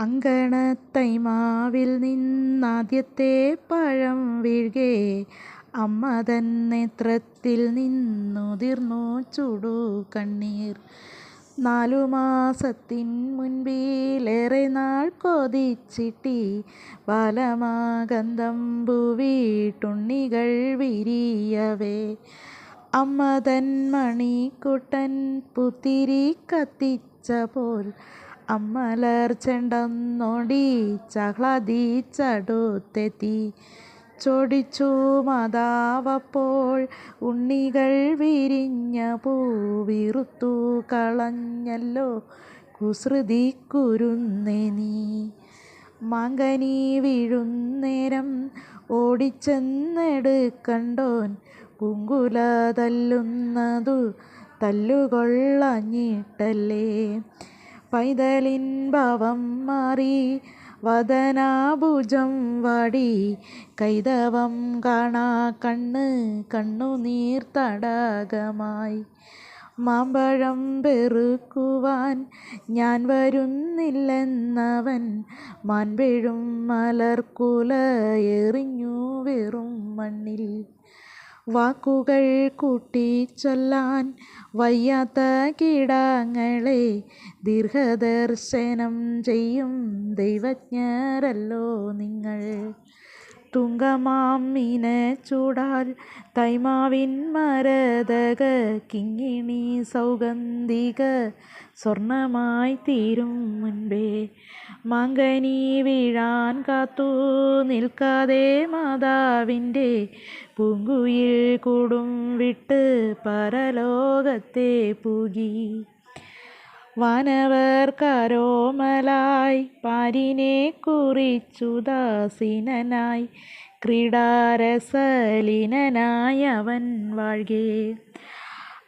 അങ്കണത്തൈമാവിൽ നിന്നാദ്യത്തെ പഴം വീഴ്കെ. അമ്മ തൻ നേത്രത്തിൽ നിന്നുതിർന്നു ചുടു കണ്ണീർ. നാലു മാസത്തിൻ മുൻപിലേറെ നാൾ കൊതിച്ചിട്ടി. ബാലമാകന്തമ്പു വീട്ടുണ്ണികൾ വിരിയവേ. അമ്മ തൻ മണിക്കുട്ടൻ പൂത്തിരി കത്തിച്ചപോൽ അമ്മലർച്ചെണ്ടെന്നോടിച്ചാഹ്ലാദിച്ചടുത്തെത്തി. ചൊടിച്ചു മാതാവപ്പോൾ ഉണ്ണികൾ വിരിഞ്ഞ പൂവിറുത്തു കളഞ്ഞല്ലോ കുസൃതി നീ. മാങ്കനി വീഴുന്നേരം ഓടിച്ചെന്നെടുക്കണ്ടോൻ പൂങ്കുല തല്ലുന്നതു തല്ലുകൊള്ളാഞ്ഞിട്ടല്ലേ. പൈതലിൻ ഭാവം മാറി വദനാഭുജം വാടി കൈതവം കാണാ കണ്ണ് കണ്ണുനീർ തടാകമായി. മാമ്പഴം പെറുക്കുവാൻ ഞാൻ വരുന്നില്ലെന്നവൻ മാൻപെഴും മലർക്കുല എറിഞ്ഞു വെറും മണ്ണിൽ. വാക്കുകൾ കൂട്ടിച്ചൊല്ലാൻ വയ്യാത്ത കീടങ്ങളെ ദീർഘദർശനം ചെയ്യും ദൈവജ്ഞരല്ലോ നിങ്ങൾ. തുങ്കമാം മീനച്ചൂടാൽ തൈമാവിൻ മരതക കിങ്ങിണി സൗഗന്ധിക സ്വർണമായി തീരും മുൻപേ മങ്കനി വീഴാൻ കാത്തു നിൽക്കാതെ മാതാവിന്റെ പൂങ്കുയിൽ കൂടും വിട്ട് പരലോകത്തെ പൂകി. വാനവർക്കാരോമലായി പാരിനെ കുറിച്ചുദാസീനനായി ക്രീഡാരസലീനനായി അവൻ വാഴ്കെ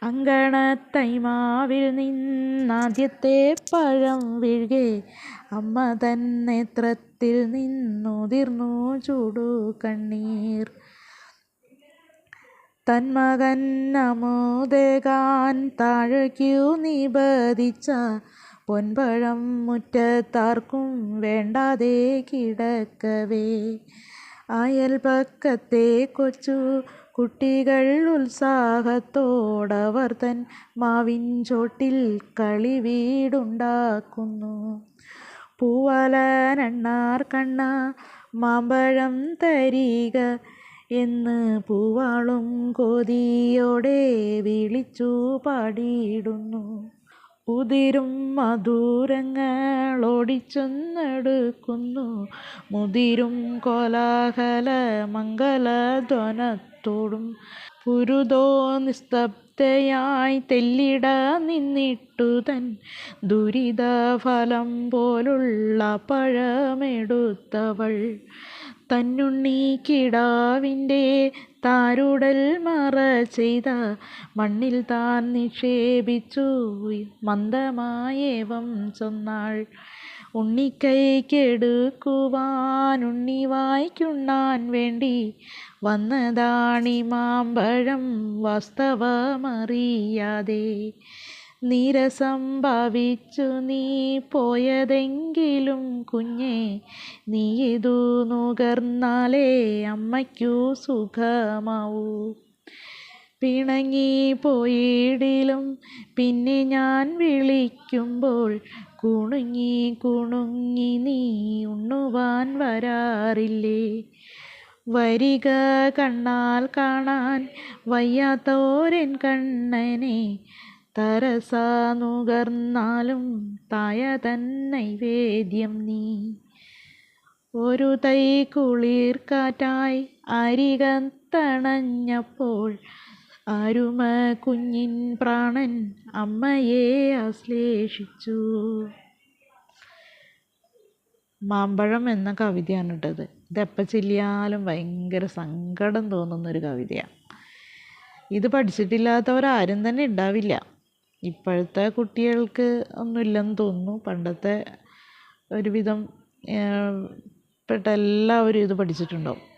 അങ്കണത്തൈമാവിൽ നിന്നാദ്യത്തെ പഴം വീഴ്കെ അമ്മ തൻ നേത്രത്തിൽ നിന്നുതിർന്നു ചുടുകണ്ണീർ. തൻ മകൻ നമോദേകാൻ താഴേക്കു നിപതിച്ച പൊൻപഴം മുറ്റത്താർക്കും വേണ്ടാതെ കിടക്കവേ. അയൽപക്കത്തെ കൊച്ചു കുട്ടികൾ ഉത്സാഹത്തോടവർ തൻ മാവിൻ ചോട്ടിൽ കളി വീടുണ്ടാക്കുന്നു. പൂവലനണ്ണാർ കണ്ണ മാമ്പഴം തരിക എന്ന് പൂവാളും കൊതിയോടെ വിളിച്ചു പാടിയിടുന്നു. ഉതിരും മധുരങ്ങൾ ഓടിച്ചെന്നെടുക്കുന്നു മുതിരും കോലാഹല മംഗലധ്വനത്തോടും പുരുതോ നിസ്തബ്ധയായി തെല്ലിട നിന്നിട്ടു തൻ ദുരിതഫലം പോലുള്ള പഴമെടുത്തവൾ തന്നുണ്ണിക്കിടാവിന്റെ താരുടൽ മറചെയ്ത മണ്ണിൽ താൻ നിക്ഷേപിച്ചു മന്ദമായേവം ചൊന്നാൾ. ഉണ്ണിക്കൈക്കെടുക്കുവാൻ ഉണ്ണിവായ്ക്കുണ്ണാൻ വേണ്ടി വന്നതാണി മാമ്പഴം വാസ്തവമറിയാതെ. നീരസം ഭാവിച്ചു നീ പോയതെങ്കിലും കുഞ്ഞേ നീ ഇതു നുകർന്നാലേ അമ്മയ്ക്കു സുഖമാവൂ. പിണങ്ങി പോയിടിലും പിന്നെ ഞാൻ വിളിക്കുമ്പോൾ കുണുങ്ങി കുണുങ്ങി നീ ഉണ്ണുവാൻ വരാറില്ലേ. വരിക കണ്ണാൽ കാണാൻ വയ്യാത്തോരൻ കണ്ണനെ തരസാ നുകർന്നാലും തായ വേദ്യം നീ. ഒരു തൈ കുളിർക്കാറ്റായി അരികത്തണഞ്ഞപ്പോൾ അരുമക്കുഞ്ഞിൻ പ്രാണൻ അമ്മയെ ആശ്ലേഷിച്ചു. മാമ്പഴം എന്ന കവിതയാണ് ഇട്ടത് ഇത്. ഇതെപ്പോൾ ചെല്ലിയാലും ഭയങ്കര സങ്കടം തോന്നുന്നൊരു കവിതയാണ്. ഇത് പഠിച്ചിട്ടില്ലാത്തവരാരും തന്നെ ഉണ്ടാവില്ല. ഇപ്പോഴത്തെ കുട്ടികൾക്ക് ഒന്നുമില്ലെന്ന് തോന്നുന്നു. പണ്ടത്തെ ഒരുവിധം പെട്ട എല്ലാവരും ഇത് പഠിച്ചിട്ടുണ്ടാവും.